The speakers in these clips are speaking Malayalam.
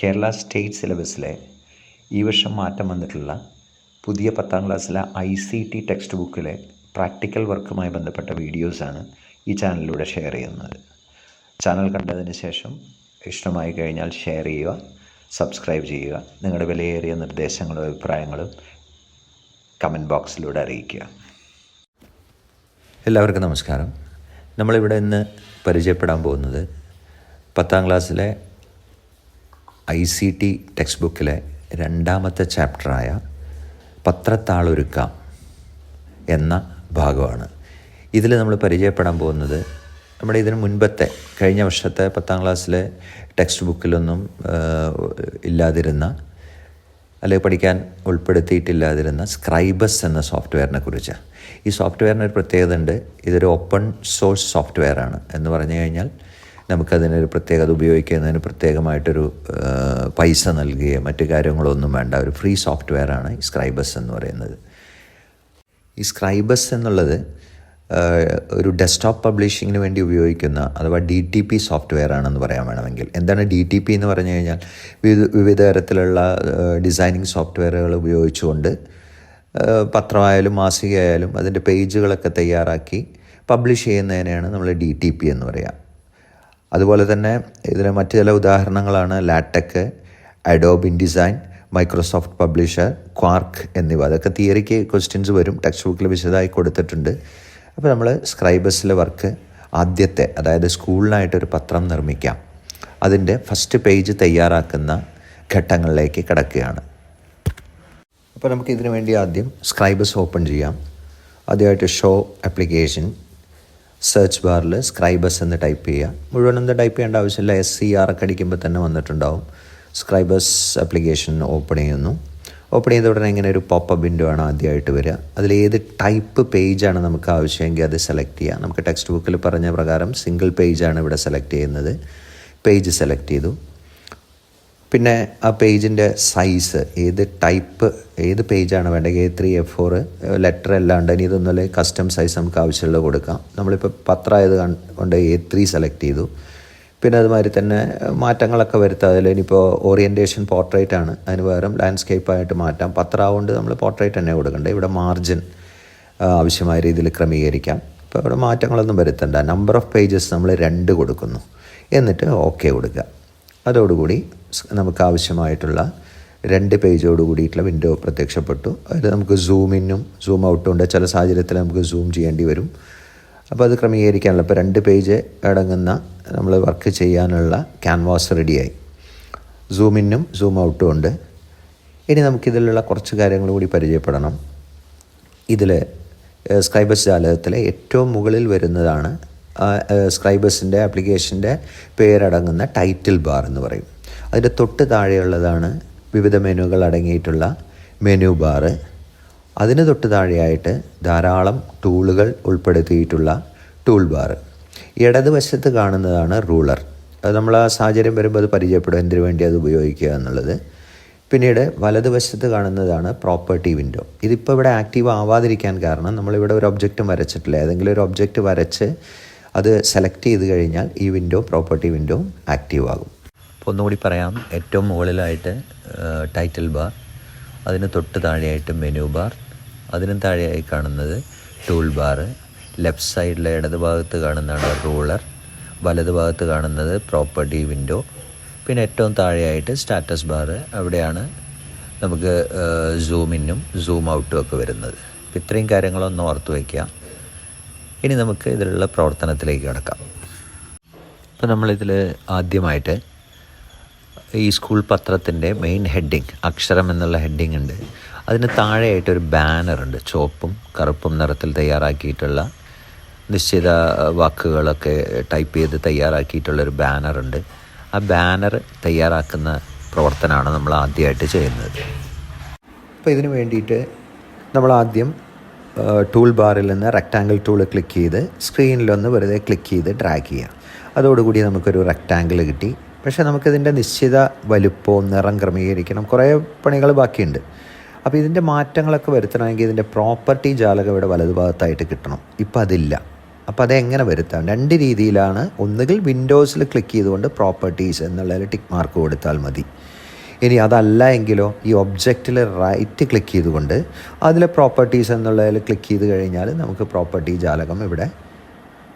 കേരള സ്റ്റേറ്റ് സിലബസിലെ ഈ വർഷം മാറ്റം വന്നിട്ടുള്ള പുതിയ പത്താം ക്ലാസ്സിലെ ഐ സി ടി ടെക്സ്റ്റ് ബുക്കിലെ പ്രാക്ടിക്കൽ വർക്കുമായി ബന്ധപ്പെട്ട വീഡിയോസാണ് ഈ ചാനലിലൂടെ ഷെയർ ചെയ്യുന്നത്. ചാനൽ കണ്ടതിന് ശേഷം ഇഷ്ടമായി കഴിഞ്ഞാൽ ഷെയർ ചെയ്യുക സബ്സ്ക്രൈബ് ചെയ്യുക നിങ്ങളുടെ വിലയേറിയ നിർദ്ദേശങ്ങളും അഭിപ്രായങ്ങളും കമന്റ് ബോക്സിലൂടെ അറിയിക്കുക. എല്ലാവർക്കും നമസ്കാരം. നമ്മളിവിടെ ഇന്ന് പരിചയപ്പെടാൻ പോകുന്നത് പത്താം ക്ലാസ്സിലെ ഐ സി ടി ടെക്സ്റ്റ് ബുക്കിലെ രണ്ടാമത്തെ ചാപ്റ്ററായ പത്രത്താളൊരുക്കാം എന്ന ഭാഗമാണ്. ഇതിൽ നമ്മൾ പരിചയപ്പെടാൻ പോകുന്നത് നമ്മുടെ ഇതിന് മുൻപത്തെ കഴിഞ്ഞ വർഷത്തെ പത്താം ക്ലാസ്സിലെ ടെക്സ്റ്റ് ബുക്കിലൊന്നും ഇല്ലാതിരുന്ന അല്ലെങ്കിൽ പഠിക്കാൻ ഉൾപ്പെടുത്തിയിട്ടില്ലാതിരുന്ന സ്ക്രൈബസ് എന്ന സോഫ്റ്റ്വെയറിനെ കുറിച്ച്. ഈ സോഫ്റ്റ്വെയറിന് ഒരു പ്രത്യേകത ഉണ്ട് ഇതൊരു ഓപ്പൺ സോഴ്സ് സോഫ്റ്റ്വെയറാണ് എന്ന് പറഞ്ഞു കഴിഞ്ഞാൽ നമുക്കതിനൊരു പ്രത്യേകത ഉപയോഗിക്കുന്നതിന് പ്രത്യേകമായിട്ടൊരു പൈസ നൽകുകയോ മറ്റു കാര്യങ്ങളൊന്നും വേണ്ട. ഒരു ഫ്രീ സോഫ്റ്റ്വെയർ ആണ് ഈ സ്ക്രൈബസ് എന്ന് പറയുന്നത്. ഈ സ്ക്രൈബസ് എന്നുള്ളത് ഒരു ഡെസ്ക്ടോപ്പ് പബ്ലിഷിങ്ങിന് വേണ്ടി ഉപയോഗിക്കുന്ന അഥവാ ഡി ടി പി സോഫ്റ്റ്വെയർ ആണെന്ന് പറയാൻ വേണമെങ്കിൽ. എന്താണ് ഡി ടി പി എന്ന് പറഞ്ഞു കഴിഞ്ഞാൽ? വിവിധ വിവിധ തരത്തിലുള്ള ഡിസൈനിങ് സോഫ്റ്റ്വെയറുകൾ ഉപയോഗിച്ചുകൊണ്ട് പത്രമായാലും മാസികയായാലും അതിന്റെ പേജുകളൊക്കെ തയ്യാറാക്കി പബ്ലിഷ് ചെയ്യുന്നതിനെയാണ് നമ്മൾ ഡി ടി പി എന്ന് പറയുക അതുപോലെ തന്നെ ഇതിന് മറ്റു ചില ഉദാഹരണങ്ങളാണ് LaTeX Adobe InDesign Microsoft Publisher Quark എന്നിവ. അതൊക്കെ തിയറിക്ക് ക്വസ്റ്റ്യൻസ് വരും. ടെക്സ്റ്റ് ബുക്കിൽ വിശദമായി കൊടുത്തിട്ടുണ്ട്. അപ്പോൾ നമ്മൾ സ്ക്രൈബസിലെ വർക്ക് ആദ്യത്തെ അതായത് സ്കൂളിനായിട്ടൊരു പത്രം നിർമ്മിക്കാം. അതിന്റെ ഫസ്റ്റ് പേജ് തയ്യാറാക്കുന്ന ഘട്ടങ്ങളിലേക്ക് കിടക്കുകയാണ്. അപ്പോൾ നമുക്ക് ഇതിനു വേണ്ടി ആദ്യം സ്ക്രൈബസ് ഓപ്പൺ ചെയ്യാം. ആദ്യമായിട്ട് ഷോ ആപ്ലിക്കേഷൻ സെർച്ച് ബാറിൽ സ്ക്രൈബസ് എന്ന് ടൈപ്പ് ചെയ്യുക. മുഴുവനൊന്നും ടൈപ്പ് ചെയ്യേണ്ട ആവശ്യമില്ല. എസ് സി ആർ ഒക്കെ അടിക്കുമ്പോൾ തന്നെ വന്നിട്ടുണ്ടാവും. സ്ക്രൈബസ് ആപ്ലിക്കേഷൻ ഓപ്പൺ ചെയ്യുന്നു. ഓപ്പൺ ചെയ്ത ഉടനെ ഇങ്ങനെ ഒരു പോപ്പപ്പ് വിൻഡോ ആണ് ആദ്യമായിട്ട് വരിക. അതിൽ ഏത് ടൈപ്പ് പേജാണ് നമുക്ക് ആവശ്യമെങ്കിൽ അത് സെലക്ട് ചെയ്യാം. നമുക്ക് ടെക്സ്റ്റ് ബുക്കിൽ പറഞ്ഞ പ്രകാരം സിംഗിൾ പേജാണ് ഇവിടെ സെലക്ട് ചെയ്യുന്നത്. പേജ് സെലക്ട് ചെയ്തു. പിന്നെ ആ പേജിന്റെ സൈസ് ഏത് ടൈപ്പ് ഏത് പേജാണ് വേണ്ടത്? A three A four letter അല്ലാണ്ട് ഇനി ഇതൊന്നുമല്ല കസ്റ്റം സൈസ് നമുക്ക് ആവശ്യമുള്ളത് കൊടുക്കാം. നമ്മളിപ്പോൾ പത്രമായത് കൊണ്ട് എ ത്രീ സെലക്ട് ചെയ്തു. പിന്നെ അതുമാതിരി തന്നെ മാറ്റങ്ങളൊക്കെ വരുത്താം. അതിൽ ഇനിയിപ്പോൾ ഓറിയന്റേഷൻ പോർട്രേറ്റ് ആണ്. അതിന് പകരം ലാൻഡ്സ്കേപ്പായിട്ട് മാറ്റാം. പത്രമാകൊണ്ട് നമ്മൾ പോർട്രേറ്റ് തന്നെ കൊടുക്കണ്ടേ. ഇവിടെ മാർജിൻ ആവശ്യമായ രീതിയിൽ ക്രമീകരിക്കാം. ഇപ്പോൾ ഇവിടെ മാറ്റങ്ങളൊന്നും വരുത്തണ്ട. നമ്പർ ഓഫ് പേജസ് നമ്മൾ രണ്ട് കൊടുക്കുന്നു. എന്നിട്ട് ഓക്കെ കൊടുക്കുക. അതോടുകൂടി നമുക്ക് ആവശ്യമായിട്ടുള്ള രണ്ട് പേജോട് കൂടിയിട്ടുള്ള വിൻഡോ പ്രത്യക്ഷപ്പെട്ടു. അതിൽ നമുക്ക് സൂമിനും സൂം ഔട്ടും ഉണ്ട്. ചില സാഹചര്യത്തിൽ നമുക്ക് സൂം ചെയ്യേണ്ടി വരും. അപ്പോൾ അത് ക്രമീകരിക്കാനുള്ള ഇപ്പോൾ രണ്ട് പേജ് അടങ്ങുന്ന നമ്മൾ വർക്ക് ചെയ്യാനുള്ള ക്യാൻവാസ് റെഡിയായി സൂമിനും സൂം ഔട്ടും ഉണ്ട്. ഇനി നമുക്കിതിലുള്ള കുറച്ച് കാര്യങ്ങൾ കൂടി പരിചയപ്പെടണം. ഇതിൽ സ്ക്രൈബസ് ജാലകത്തിലെ ഏറ്റവും മുകളിൽ വരുന്നതാണ് സ്ക്രൈബസിന്റെ ആപ്ലിക്കേഷന്റെ പേരടങ്ങുന്ന ടൈറ്റിൽ ബാർ എന്ന് പറയും. അതിന്റെ തൊട്ട് താഴെയുള്ളതാണ് വിവിധ മെനുകൾ അടങ്ങിയിട്ടുള്ള മെനു ബാറ് അതിന് തൊട്ട് താഴെയായിട്ട് ധാരാളം ടൂളുകൾ ഉൾപ്പെടുത്തിയിട്ടുള്ള ടൂൾ ബാർ ഇടതുവശത്ത് കാണുന്നതാണ് റൂളർ അത് നമ്മൾ ആ സാഹചര്യം വരുമ്പോൾ അത് പരിചയപ്പെടും എന്തിനു വേണ്ടി അത് ഉപയോഗിക്കുക എന്നുള്ളത്. പിന്നീട് വലതുവശത്ത് കാണുന്നതാണ് പ്രോപ്പർട്ടി വിൻഡോ ഇതിപ്പോൾ ഇവിടെ ആക്റ്റീവ് ആവാതിരിക്കാൻ കാരണം നമ്മളിവിടെ ഒരു ഒബ്ജക്റ്റും വരച്ചിട്ടില്ല. ഏതെങ്കിലും ഒരു ഒബ്ജക്റ്റ് വരച്ച് അത് സെലക്ട് ചെയ്ത് കഴിഞ്ഞാൽ ഈ വിൻഡോ പ്രോപ്പർട്ടി വിൻഡോ ആക്റ്റീവ് ആകും. അപ്പോൾ ഒന്നുകൂടി പറയാം ഏറ്റവും മുകളിലായിട്ട് ടൈറ്റിൽ ബാർ അതിന് തൊട്ട് താഴെയായിട്ട് മെനു ബാർ അതിനും താഴെയായി കാണുന്നത് ടൂൾ ബാർ ലെഫ്റ്റ് സൈഡിലെ ഇടത് ഭാഗത്ത് കാണുന്നതാണ് റൂളർ വലത് ഭാഗത്ത് കാണുന്നത് പ്രോപ്പർട്ടി വിൻഡോ പിന്നെ ഏറ്റവും താഴെയായിട്ട് സ്റ്റാറ്റസ് ബാർ അവിടെയാണ് നമുക്ക് സൂമിനും സൂം ഔട്ടും ഒക്കെ വരുന്നത്. ഇത്രയും കാര്യങ്ങളൊന്ന് ഓർത്ത് വയ്ക്കുക ഇനി നമുക്ക് ഇതിലുള്ള പ്രവർത്തനത്തിലേക്ക് കിടക്കാം. ഇപ്പോൾ നമ്മളിതിൽ ആദ്യമായിട്ട് ഈ സ്കൂൾ പത്രത്തിന്റെ മെയിൻ ഹെഡിങ് അക്ഷരം എന്നുള്ള ഹെഡിങ് ഉണ്ട്. അതിന് താഴെയായിട്ട് ഒരു ബാനറുണ്ട് ചുവപ്പും കറുപ്പും നിറത്തിൽ തയ്യാറാക്കിയിട്ടുള്ള നിശ്ചിത വാക്കുകളൊക്കെ ടൈപ്പ് ചെയ്ത് തയ്യാറാക്കിയിട്ടുള്ളൊരു ബാനറുണ്ട് ആ ബാനർ തയ്യാറാക്കുന്ന പ്രവർത്തനമാണ് നമ്മൾ ആദ്യമായിട്ട് ചെയ്യുന്നത്. അപ്പോൾ ഇതിന് വേണ്ടിയിട്ട് നമ്മൾ ആദ്യം ടൂൾ ബാറിൽ നിന്ന് റെക്റ്റാങ്കിൾ ടൂൾ ക്ലിക്ക് ചെയ്ത് സ്ക്രീനിലൊന്ന് വെറുതെ ക്ലിക്ക് ചെയ്ത് ഡ്രാഗ് ചെയ്യാം അതോടുകൂടി നമുക്കൊരു റെക്റ്റാങ്കിൾ കിട്ടി. പക്ഷേ നമുക്കിതിന്റെ നിശ്ചിത വലുപ്പവും നിറം ക്രമീകരിക്കണം. കുറേ പണികൾ ബാക്കിയുണ്ട്. അപ്പോൾ ഇതിന്റെ മാറ്റങ്ങളൊക്കെ വരുത്തണമെങ്കിൽ ഇതിന്റെ പ്രോപ്പർട്ടി ജാലകം ഇവിടെ വലതുഭാഗത്തായിട്ട് കിട്ടണം. ഇപ്പം അതില്ല. അപ്പോൾ അതെങ്ങനെ വരുത്താം? രണ്ട് രീതിയിലാണ് ഒന്നുകിൽ വിൻഡോസിൽ ക്ലിക്ക് ചെയ്തുകൊണ്ട് പ്രോപ്പർട്ടീസ് എന്നുള്ളതിൽ ടിക്ക് മാർക്ക് കൊടുത്താൽ മതി. ഇനി അതല്ല എങ്കിലോ ഈ ഒബ്ജക്റ്റിൽ റൈറ്റ് ക്ലിക്ക് ചെയ്തുകൊണ്ട് അതിലെ പ്രോപ്പർട്ടീസ് എന്നുള്ളതിൽ ക്ലിക്ക് ചെയ്ത് കഴിഞ്ഞാൽ നമുക്ക് പ്രോപ്പർട്ടി ജാലകം ഇവിടെ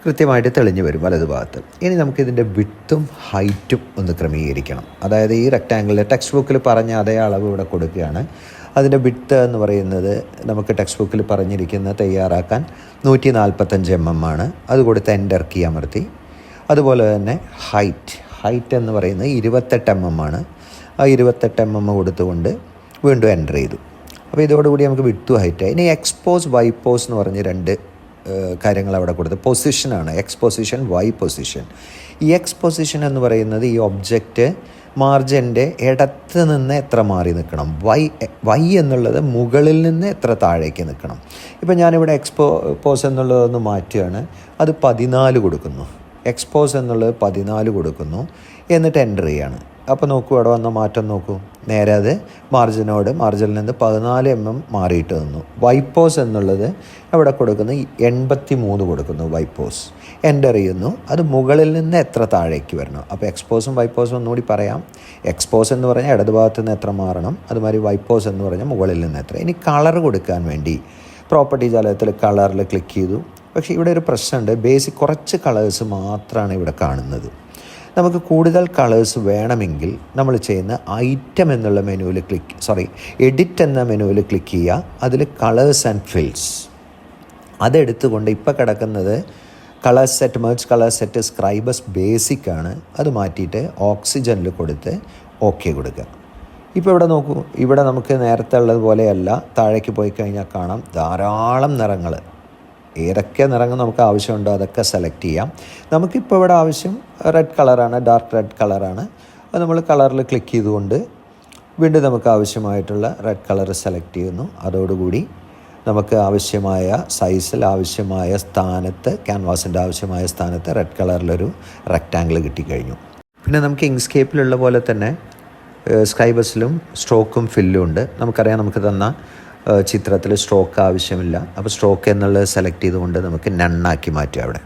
കൃത്യമായിട്ട് തെളിഞ്ഞു വരും വലതുഭാഗത്ത് ഇനി നമുക്കിതിന്റെ വിട്ടും ഹൈറ്റും ഒന്ന് ക്രമീകരിക്കണം. അതായത് ഈ റെക്റ്റാങ്കിളിൽ ടെക്സ്റ്റ് ബുക്കിൽ പറഞ്ഞ അതേ അളവ് ഇവിടെ കൊടുക്കുകയാണ്. അതിന്റെ വിട്ട് എന്ന് പറയുന്നത് നമുക്ക് ടെക്സ്റ്റ് ബുക്കിൽ പറഞ്ഞിരിക്കുന്ന തയ്യാറാക്കാൻ നൂറ്റി നാൽപ്പത്തഞ്ച് എം എം ആണ്. അത് കൊടുത്ത് എന്റർ കീ അമർത്തി. അതുപോലെ തന്നെ ഹൈറ്റ് ഹൈറ്റ് എന്ന് പറയുന്നത് ഇരുപത്തെട്ട് എം എം ആണ്. ആ ഇരുപത്തെട്ട് എം എം കൊടുത്തുകൊണ്ട് വീണ്ടും എന്റർ ചെയ്തു. അപ്പോൾ ഇതോടുകൂടി നമുക്ക് വിട്ടു ഹൈറ്റ് ഇനി എക്സ്പോസ് വൈ പോസ് എന്ന് പറഞ്ഞ് രണ്ട് കാര്യങ്ങൾ അവിടെ കൊടുത്ത്. പൊസിഷനാണ് എക്സ് പൊസിഷൻ വൈ പൊസിഷൻ ഈ എക്സ് പൊസിഷൻ എന്ന് പറയുന്നത് ഈ ഒബ്ജക്റ്റ് മാർജിന്റെ ഇടത്ത് നിന്ന് എത്ര മാറി നിൽക്കണം? വൈ വൈ എന്നുള്ളത് മുകളിൽ നിന്ന് എത്ര താഴേക്ക് നിൽക്കണം? ഇപ്പം ഞാനിവിടെ എക്സ്പോ പോസ് എന്നുള്ളതൊന്ന് മാറ്റുകയാണ്. അത് പതിനാല് കൊടുക്കുന്നു. എക്സ്പോസ് എന്നുള്ളത് പതിനാല് കൊടുക്കുന്നു. എന്നിട്ട് എന്റർ ചെയ്യാണ്. അപ്പോൾ നോക്കൂ അവിടെ വന്ന മാറ്റം നോക്കൂ. നേരെ അത് മാർജിനോട് മാർജിനിൽ നിന്ന് പതിനാല് എം എം മാറിയിട്ട് നിന്നു. വൈപ്പോസ് എന്നുള്ളത് അവിടെ കൊടുക്കുന്ന എൺപത്തി മൂന്ന് കൊടുക്കുന്നു വൈപ്പോസ് എന്റർ ചെയ്യുന്നു. അത് മുകളിൽ നിന്ന് എത്ര താഴേക്ക് വരണം? അപ്പോൾ എക്സ്പോസും വൈപ്പോസും ഒന്നുകൂടി പറയാം. എക്സ്പോസ് എന്ന് പറഞ്ഞാൽ ഇടതുഭാഗത്ത് നിന്ന് എത്ര മാറണം? അതുമാതിരി വൈപ്പോസ് എന്ന് പറഞ്ഞാൽ മുകളിൽ നിന്ന് എത്ര. ഇനി കളർ കൊടുക്കാൻ വേണ്ടി പ്രോപ്പർട്ടി ജാലകത്തിൽ കളറിൽ ക്ലിക്ക് ചെയ്തു. പക്ഷേ ഇവിടെ ഒരു പ്രശ്നമുണ്ട്. ബേസിക് കുറച്ച് കളേഴ്സ് മാത്രമാണ് ഇവിടെ കാണുന്നത്. നമുക്ക് കൂടുതൽ കളേഴ്സ് വേണമെങ്കിൽ നമ്മൾ ചെയ്യുന്ന ഐറ്റം എന്നുള്ള മെനുവിൽ ക്ലിക്ക് സോറി എഡിറ്റ് എന്ന മെനുവിൽ ക്ലിക്ക് ചെയ്യുക. അതിൽ കളേഴ്സ് ആൻഡ് ഫിൽസ് അതെടുത്തുകൊണ്ട് ഇപ്പോൾ കിടക്കുന്നത് colour set merge colour set Scribus basic ആണ്. അത് മാറ്റിയിട്ട് ഓക്സിജനിൽ കൊടുത്ത് ഓക്കെ കൊടുക്കുക. ഇപ്പോൾ ഇവിടെ നോക്കൂ. ഇവിടെ നമുക്ക് നേരത്തെ ഉള്ളതുപോലെയല്ല. താഴേക്ക് പോയി കഴിഞ്ഞാൽ കാണാം. ധാരാളം നിറങ്ങൾ ഏതൊക്കെ നിറങ്ങൾ നമുക്ക് ആവശ്യമുണ്ടോ അതൊക്കെ സെലക്ട് ചെയ്യാം. നമുക്കിപ്പോൾ ഇവിടെ ആവശ്യം റെഡ് കളറാണ് ഡാർക്ക് റെഡ് കളറാണ് അത് നമ്മൾ കളറിൽ ക്ലിക്ക് ചെയ്തുകൊണ്ട് വീണ്ടും നമുക്ക് ആവശ്യമായിട്ടുള്ള റെഡ് കളർ സെലക്ട് ചെയ്യുന്നു. അതോടുകൂടി നമുക്ക് ആവശ്യമായ സൈസിൽ ആവശ്യമായ സ്ഥാനത്ത് ക്യാൻവാസിന്റെ ആവശ്യമായ സ്ഥാനത്ത് റെഡ് കളറിലൊരു റെക്റ്റാങ്കിൾ കിട്ടിക്കഴിഞ്ഞു. പിന്നെ നമുക്ക് ഇങ്സ്കേപ്പിലുള്ള പോലെ തന്നെ സ്കൈ ബസ്സിലും സ്ട്രോക്കും ഫില്ലും ഉണ്ട്. നമുക്കറിയാം നമുക്ക് തന്ന ചിത്രത്തിൽ സ്ട്രോക്ക് ആവശ്യമില്ല. അപ്പോൾ സ്ട്രോക്ക് എന്നുള്ളത് സെലക്ട് ചെയ്തുകൊണ്ട് നമുക്ക് നണ്ണാക്കി മാറ്റുക അവിടെ.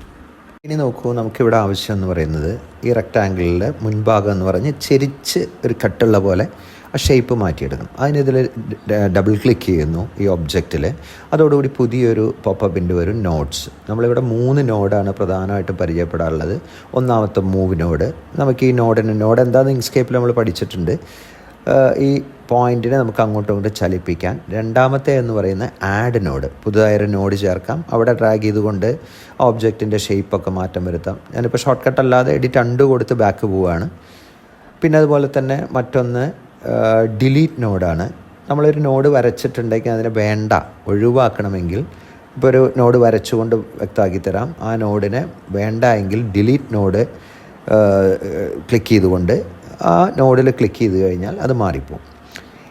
ഇനി നോക്കൂ നമുക്കിവിടെ ആവശ്യം എന്ന് പറയുന്നത് ഈ റെക്റ്റാങ്കിളിൽ മുൻഭാഗം എന്ന് പറഞ്ഞ് ചെരിച്ച് ഒരു കട്ടുള്ള പോലെ ആ ഷേപ്പ് മാറ്റിയെടുക്കണം. അതിനിതിൽ ഡബിൾ ക്ലിക്ക് ചെയ്യുന്നു ഈ ഒബ്ജക്റ്റിൽ അതോടുകൂടി പുതിയൊരു പോപ്പപ്പിന്റെ വരും നോട്ട്സ് നമ്മളിവിടെ മൂന്ന് നോഡാണ് പ്രധാനമായിട്ട് പരിചയപ്പെടാറുള്ളത്. ഒന്നാമത്തെ മൂവ് നോഡ് നമുക്ക് ഈ നോഡിന് നോഡ് എന്താണെന്ന് ഇൻസ്കേപ്പിൽ നമ്മൾ പഠിച്ചിട്ടുണ്ട്. ഈ പോയിന്റിനെ നമുക്ക് അങ്ങോട്ടും ഇങ്ങോട്ടും ചലിപ്പിക്കാം. രണ്ടാമത്തെ എന്ന് പറയുന്ന ആഡ് നോഡ് പുതുതായൊരു നോഡ് ചേർക്കാം. അവിടെ ഡ്രാഗ് ചെയ്തുകൊണ്ട് ഓബ്ജക്റ്റിന്റെ ഷേപ്പൊക്കെ മാറ്റം വരുത്താം. ഞാനിപ്പോൾ ഷോർട്ട് കട്ട് അല്ലാതെ എഡിറ്റ് അണ്ട് കൊടുത്ത് ബാക്ക് പോവുകയാണ് പിന്നെ അതുപോലെ തന്നെ മറ്റൊന്ന് ഡിലീറ്റ് നോഡാണ് നമ്മളൊരു നോഡ് വരച്ചിട്ടുണ്ടെങ്കിൽ അതിനെ വേണ്ട ഒഴിവാക്കണമെങ്കിൽ ഇപ്പോൾ ഒരു നോഡ് വരച്ചുകൊണ്ട് വ്യക്തമാക്കി തരാം. ആ നോഡിനെ വേണ്ട എങ്കിൽ ഡിലീറ്റ് നോഡ് ക്ലിക്ക് ചെയ്തുകൊണ്ട് ആ നോഡിൽ ക്ലിക്ക് ചെയ്ത് കഴിഞ്ഞാൽ അത് മാറിപ്പോവും.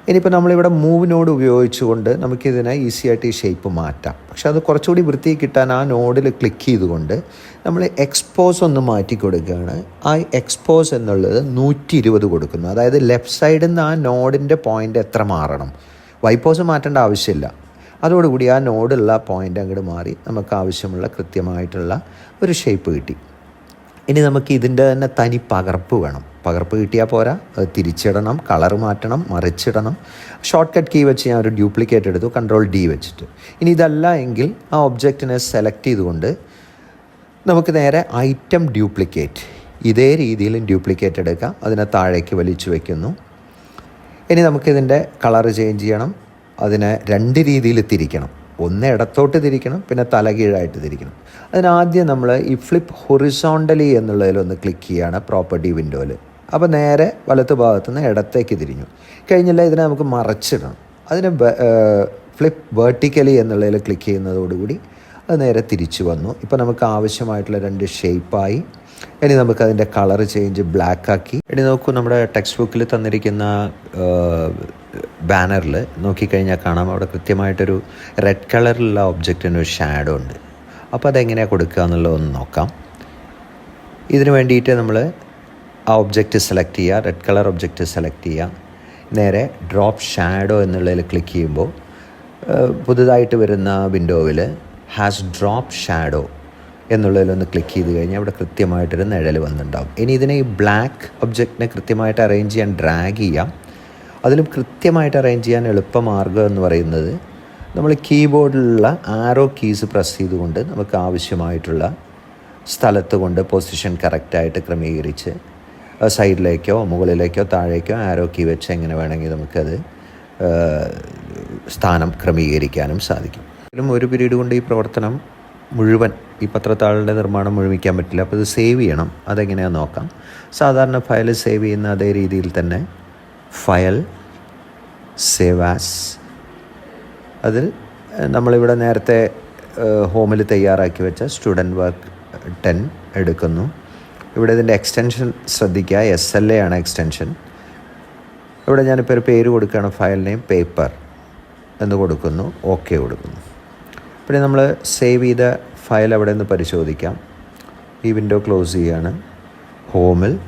ഇനിയിപ്പോൾ നമ്മളിവിടെ മൂവ് നോഡ് ഉപയോഗിച്ചുകൊണ്ട് നമുക്കിതിനെ ഈസി ആയിട്ട് ഈ ഷേപ്പ് മാറ്റാം. പക്ഷെ അത് കുറച്ചുകൂടി വൃത്തി കിട്ടാൻ ആ നോഡിൽ ക്ലിക്ക് ചെയ്തുകൊണ്ട് നമ്മൾ എക്സ്പോസ് ഒന്ന് മാറ്റി കൊടുക്കുകയാണ്. ആ എക്സ്പോസ് എന്നുള്ളത് നൂറ്റി ഇരുപത് കൊടുക്കുന്നു. അതായത് ലെഫ്റ്റ് സൈഡിൽ നിന്ന് ആ നോഡിന്റെ പോയിന്റ് എത്ര മാറണം? വൈപ്പോസ് മാറ്റേണ്ട ആവശ്യമില്ല. അതോടുകൂടി ആ നോഡുള്ള പോയിന്റ് അങ്ങോട്ട് മാറി നമുക്ക് ആവശ്യമുള്ള കൃത്യമായിട്ടുള്ള ഒരു ഷേപ്പ് കിട്ടി. ഇനി നമുക്ക് ഇതിന്റെ തന്നെ തനി പകർപ്പ് വേണം. പകർപ്പ് കിട്ടിയാൽ പോരാ. അത് തിരിച്ചിടണം കളർ മാറ്റണം മറിച്ചിടണം. ഷോർട്ട് കട്ട് കീ വെച്ച് ഞാൻ ഒരു ഡ്യൂപ്ലിക്കേറ്റ് എടുത്തു കൺട്രോൾ ഡി വെച്ചിട്ട്. ഇനി ഇതല്ല എങ്കിൽ ആ ഒബ്ജക്റ്റിനെ സെലക്ട് ചെയ്തുകൊണ്ട് നമുക്ക് നേരെ ഐറ്റം ഡ്യൂപ്ലിക്കേറ്റ് ഇതേ രീതിയിലും ഡ്യൂപ്ലിക്കേറ്റ് എടുക്കാം. അതിനെ താഴേക്ക് വലിച്ചു വയ്ക്കുന്നു ഇനി നമുക്കിതിന്റെ കളർ ചേഞ്ച് ചെയ്യണം. അതിനെ രണ്ട് രീതിയിൽ തിരിക്കണം. ഒന്ന് ഇടത്തോട്ട് തിരിക്കണം പിന്നെ തലകീഴായിട്ട് തിരിക്കണം. അതിനാദ്യം നമ്മൾ ഈ ഫ്ലിപ്പ് ഹൊറിസോണ്ടലി എന്നുള്ളതിലൊന്ന് ക്ലിക്ക് ചെയ്യുകയാണ് പ്രോപ്പർട്ടി വിൻഡോയിൽ അപ്പോൾ നേരെ വലത്ത് ഭാഗത്തു നിന്ന് ഇടത്തേക്ക് തിരിഞ്ഞു. കഴിഞ്ഞില്ല ഇതിനെ നമുക്ക് മറച്ചിടണം. അതിന് ഫ്ലിപ്പ് വേർട്ടിക്കലി എന്നുള്ളതിൽ ക്ലിക്ക് ചെയ്യുന്നതോടുകൂടി അത് നേരെ തിരിച്ചു വന്നു. ഇപ്പോൾ നമുക്ക് ആവശ്യമായിട്ടുള്ള രണ്ട് ഷേപ്പായി ഇനി നമുക്ക് അതിന്റെ കളർ ചേഞ്ച് ബ്ലാക്ക് ആക്കി. ഇനി നോക്കൂ നമ്മുടെ ടെക്സ്റ്റ് ബുക്കിൽ തന്നിരിക്കുന്ന ബാനറിൽ നോക്കിക്കഴിഞ്ഞാൽ കാണാം അവിടെ കൃത്യമായിട്ടൊരു റെഡ് കളറിലുള്ള ഒബ്ജക്റ്റിന് ഒരു ഷാഡോ ഉണ്ട്. അപ്പോൾ അതെങ്ങനെയാണ് കൊടുക്കുക എന്നുള്ളതൊന്ന് നോക്കാം. ഇതിന് വേണ്ടിയിട്ട് നമ്മൾ ആ ഒബ്ജക്റ്റ് സെലക്ട് ചെയ്യുക റെഡ് കളർ ഒബ്ജക്റ്റ് സെലക്ട് ചെയ്യുക. നേരെ ഡ്രോപ്പ് ഷാഡോ എന്നുള്ളതിൽ ക്ലിക്ക് ചെയ്യുമ്പോൾ പുതുതായിട്ട് വരുന്ന വിൻഡോവിൽ ഹാസ് ഡ്രോപ്പ് ഷാഡോ എന്നുള്ളതിലൊന്ന് ക്ലിക്ക് ചെയ്ത് കഴിഞ്ഞാൽ അവിടെ കൃത്യമായിട്ടൊരു നിഴൽ വന്നിട്ടുണ്ടാവും. ഇനി ഇതിനെ ഈ ബ്ലാക്ക് ഒബ്ജക്റ്റിനെ കൃത്യമായിട്ട് അറേഞ്ച് ചെയ്യാൻ ഡ്രാഗ് ചെയ്യാം. അതിലും കൃത്യമായിട്ട് അറേഞ്ച് ചെയ്യാൻ എളുപ്പമാർഗം എന്ന് പറയുന്നത് നമ്മൾ കീബോർഡിലുള്ള ആരോ കീസ് പ്രസ് ചെയ്തുകൊണ്ട് നമുക്ക് ആവശ്യമായിട്ടുള്ള സ്ഥലത്ത് കൊണ്ട് പൊസിഷൻ കറക്റ്റായിട്ട് ക്രമീകരിച്ച് സൈഡിലേക്കോ മുകളിലേക്കോ താഴേക്കോ ആരോ കീ വെച്ച് എങ്ങനെ വേണമെങ്കിൽ നമുക്കത് സ്ഥാനം ക്രമീകരിക്കാനും സാധിക്കും. എങ്കിലും ഒരു പീരീഡ് കൊണ്ട് ഈ പ്രവർത്തനം മുഴുവൻ ഈ പത്രത്താളുടെ നിർമ്മാണം മുഴുമിക്കാൻ പറ്റില്ല. അപ്പോൾ ഇത് സേവ് ചെയ്യണം. അതെങ്ങനെയാണെന്ന് നോക്കാം. സാധാരണ ഫയൽ സേവ് ചെയ്യുന്ന അതേ രീതിയിൽ തന്നെ ഫയൽ സേവ് ആസ് അതിൽ നമ്മളിവിടെ നേരത്തെ ഹോമിൽ തയ്യാറാക്കി വെച്ച സ്റ്റുഡന്റ് വർക്ക് ടെൻ എടുക്കുന്നു. ഇവിടെ ഇതിന്റെ എക്സ്റ്റൻഷൻ ശ്രദ്ധിക്കുക. എസ് എൽ എ ആണ് എക്സ്റ്റൻഷൻ. ഇവിടെ ഞാനിപ്പോൾ ഒരു പേര് കൊടുക്കുകയാണ്. ഫയൽ നെയിം പേപ്പർ എന്ന് കൊടുക്കുന്നു. ഓക്കെ കൊടുക്കുന്നു. പിന്നെ നമ്മൾ സേവ് ചെയ്ത ഫയൽ അവിടെ നിന്ന് പരിശോധിക്കാം. ഈ വിൻഡോ ക്ലോസ് ചെയ്യാണ്. ഹോമിൽ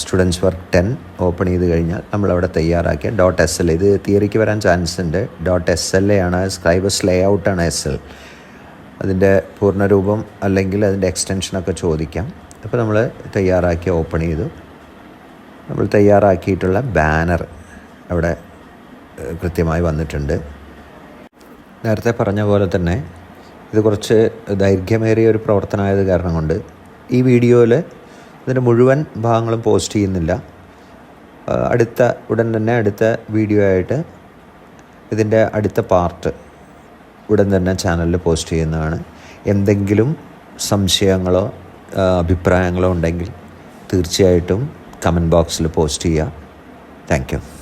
സ്റ്റുഡൻസ് വർക്ക് ടെൻ ഓപ്പൺ ചെയ്ത് കഴിഞ്ഞാൽ നമ്മളവിടെ തയ്യാറാക്കിയ ഡോട്ട് എസ് എൽ ഇത് തിയറിക്ക് വരാൻ ചാൻസ് ഉണ്ട്. ഡോട്ട് എസ് എൽ എ ആണ് സ്ക്രൈബസ് ലേ ഔട്ടാണ് എസ് എൽ അതിന്റെ പൂർണരൂപം അല്ലെങ്കിൽ അതിന്റെ എക്സ്റ്റൻഷനൊക്കെ ചോദിക്കാം. അപ്പോൾ നമ്മൾ തയ്യാറാക്കി ഓപ്പൺ ചെയ്തു. നമ്മൾ തയ്യാറാക്കിയിട്ടുള്ള ബാനർ അവിടെ കൃത്യമായി വന്നിട്ടുണ്ട്. നേരത്തെ പറഞ്ഞ പോലെ തന്നെ ഇത് കുറച്ച് ദൈർഘ്യമേറിയ ഒരു പ്രവർത്തനമായത് കാരണം കൊണ്ട് ഈ വീഡിയോയിൽ ഇതിന്റെ മുഴുവൻ ഭാഗങ്ങളും പോസ്റ്റ് ചെയ്യുന്നില്ല. അടുത്ത ഉടൻ തന്നെ അടുത്ത വീഡിയോ ആയിട്ട് ഇതിന്റെ അടുത്ത പാർട്ട് ഉടൻ തന്നെ ചാനലിൽ പോസ്റ്റ് ചെയ്യുന്നതാണ്. എന്തെങ്കിലും സംശയങ്ങളോ അഭിപ്രായങ്ങളോ ഉണ്ടെങ്കിൽ തീർച്ചയായിട്ടും കമന്റ് ബോക്സിൽ പോസ്റ്റ് ചെയ്യുക. താങ്ക്